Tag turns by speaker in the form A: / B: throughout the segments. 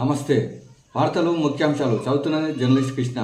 A: నమస్తే. వార్తలు ముఖ్యాంశాలు చదువుతున్నది జర్నలిస్ట్ కృష్ణ.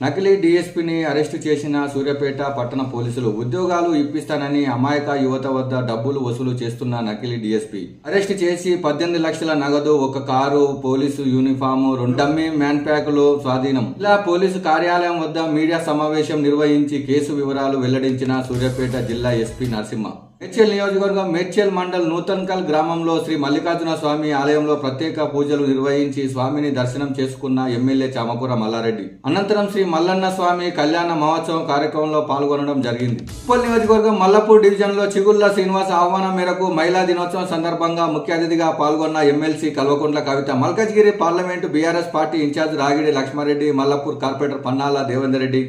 A: నకిలీ డీఎస్పీని అరెస్టు చేసిన సూర్యాపేట పట్టణ పోలీసులు ఉద్యోగాలు ఇప్పిస్తానని అమాయక యువత వద్ద డబ్బులు వసూలు చేస్తున్న నకిలీ డీఎస్పీ. అరెస్టు చేసి పద్దెనిమిది లక్షల నగదు ఒక కారు పోలీసు యూనిఫాము రెండు డమ్మీ మ్యాన్ ప్యాకులు స్వాధీనం. ఇలా పోలీసు కార్యాలయం వద్ద మీడియా సమావేశం నిర్వహించి కేసు వివరాలు వెల్లడించిన సూర్యాపేట జిల్లా ఎస్పీ నరసింహ. మేడ్చల్ నియోజకవర్గం మేడ్చల్ మండల్ నూతన్కల్ గ్రామంలో శ్రీ మల్లికార్జున స్వామి ఆలయంలో ప్రత్యేక పూజలు నిర్వహించి స్వామిని దర్శనం చేసుకున్న ఎమ్మెల్యే చామకూర మల్లారెడ్డి. అనంతరం శ్రీ మల్లన్న స్వామి కళ్యాణ మహోత్సవం కార్యక్రమంలో పాల్గొనడం జరిగింది. ఉప్పల్ నియోజకవర్గం మల్లపూర్ డివిజన్లో చిగుళ్ళ శ్రీనివాస్ ఆహ్వానం మేరకు మహిళా దినోత్సవం సందర్భంగా ముఖ్య అతిథిగా పాల్గొన్న MLC Kalvakuntla Kavitha Malkajgiri parliament BRS party in-charge Ragidi Lakshmareddy Mallapur corporator Pannala Devender Reddy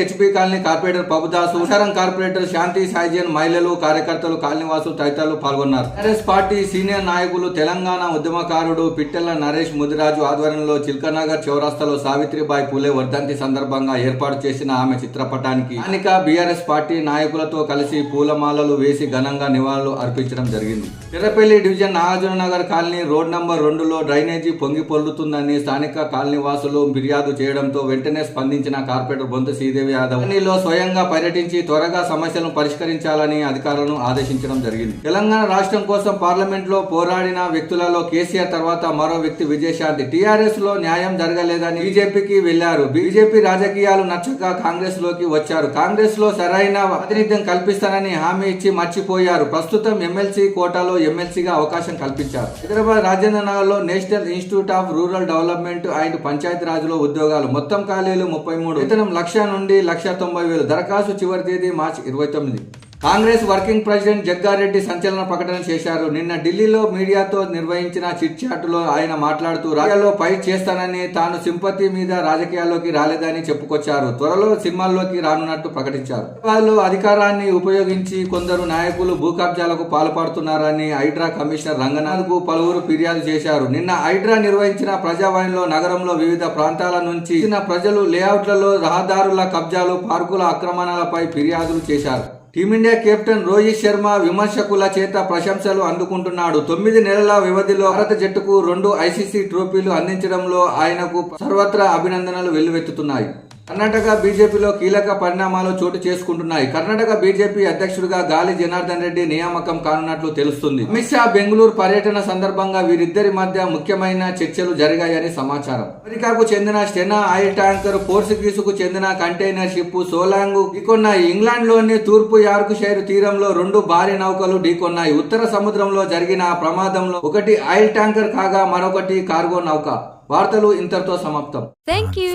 A: HP colony corporator Prabhudas Usharam corporator Shanthi Saijan మహిళలు కార్యకర్తలు కాలనీవాసులు తదితరులు పాల్గొన్నారు. కాంగ్రెస్ పార్టీ సీనియర్ నాయకులు తెలంగాణ ఉద్యమకారుడు పిట్టెల నరేష్ ముదిరాజు ఆధ్వర్యంలో చిల్కనగర్ చౌరాస్తాలో సావిత్రిబాయి పూలే వర్ధంతి సందర్భంగా ఏర్పాటు చేసిన ఆమె చిత్రపటానికి స్థానిక బీఆర్ఎస్ పార్టీ నాయకులతో కలిసి పూలమాలలు వేసి ఘనంగా నివాళులు అర్పించడం జరిగింది. Errapalli division Nagarjuna Nagar colony road number రెండులో డ్రైనేజీ పొంగి పొల్లుతుందని స్థానిక కాలనీ వాసులు ఫిర్యాదు చేయడంతో వెంటనే స్పందించిన కార్పొరేటర్ బొంత శ్రీదేవి యాదవ్. కాలనీలో స్వయంగా పర్యటించి త్వరగా సమస్యలను పరిష్కరించాలని అధికారులను ఆదేశించడం జరిగింది. తెలంగాణ రాష్ట్రం కోసం పార్లమెంట్లో పోరాడిన వ్యక్తులలో కేసీఆర్ తర్వాత మరో వ్యక్తి విజయశాంతి. టీఆర్ఎస్లో న్యాయం జరగలేదని బీజేపీకి వెళ్ళారు. బీజేపీ రాజకీయాలు నచ్చక కాంగ్రెస్లోకి వచ్చారు. కాంగ్రెస్లో సరైన ప్రాతినిధ్యం కల్పిస్తానని హామీ ఇచ్చి మర్చిపోయారు. ప్రస్తుతం ఎమ్మెల్సీ కోటాలో ఎమ్మెల్సీగా అవకాశం కల్పించారు. హైదరాబాద్ రాజేంద్ర నగర్లో national institute of rural development and panchayati రాజులో ఉద్యోగాలు మొత్తం ఖాళీలు ముప్పై మూడు. వేతనం లక్ష నుండి లక్ష తొంభై వేలు. దరఖాస్తు చివరి తేదీ మార్చి ఇరవై తొమ్మిది. కాంగ్రెస్ వర్కింగ్ ప్రెసిడెంట్ జగ్గారెడ్డి సంచలన ప్రకటన చేశారు. నిన్న ఢిల్లీలో మీడియాతో నిర్వహించిన చిట్ ఆయన మాట్లాడుతూ రాజకీయాల్లో పై చేస్తానని తాను సింపతి మీద రాజకీయాల్లోకి రాలేదని చెప్పుకొచ్చారు. త్వరలో సినిమాల్లోకి రానున్నట్టు ప్రకటించారు. వాళ్ళు అధికారాన్ని ఉపయోగించి కొందరు నాయకులు భూ కబ్జాలకు పాల్పడుతున్నారని హైడ్రా కమిషనర్ రంగనాథ్కు పలువురు ఫిర్యాదు చేశారు. నిన్న హైడ్రా నిర్వహించిన ప్రజావాణిలో నగరంలో వివిధ ప్రాంతాల నుంచి ప్రజలు లేఅవుట్లలో రహదారుల కబ్జాలు పార్కుల ఆక్రమణలపై ఫిర్యాదులు చేశారు. టీమిండియా కెప్టెన్ రోహిత్ శర్మ విమర్శకుల చేత ప్రశంసలు అందుకుంటున్నాడు. తొమ్మిది నెలల వ్యవధిలో భారత జట్టుకు రెండు ఐసీసీ ట్రోఫీలు అందించడంలో ఆయనకు సర్వత్రా అభినందనలు వెల్లువెత్తుతున్నాయి. కర్ణాటక బీజేపీలో కీలక పరిణామాలు చోటు చేసుకుంటున్నాయి. కర్ణాటక బీజేపీ అధ్యక్షుడిగా గాలి జనార్దన్ రెడ్డి నియామకం కానున్నట్లు తెలుస్తుంది. అమిత్ షా బెంగళూరు పర్యటన సందర్భంగా వీరిద్దరి మధ్య ముఖ్యమైన చర్చలు జరిగాయని సమాచారం. అమెరికాకు చెందిన స్టెనా ఆయిల్ ట్యాంకర్ పోర్చుగీసుకు చెందిన కంటైనర్ షిప్ సోలాంగ్ ఢీకొన్నాయి. ఇంగ్లాండ్లోని తూర్పు యార్కు షైర్ తీరంలో రెండు భారీ నౌకలు ఢీకొన్నాయి. ఉత్తర సముద్రంలో జరిగిన ఆ ప్రమాదంలో ఒకటి ఆయిల్ ట్యాంకర్ కాగా మరొకటి కార్గో నౌక. వార్తలు ఇంతటితో సమాప్తం.
B: Thank you.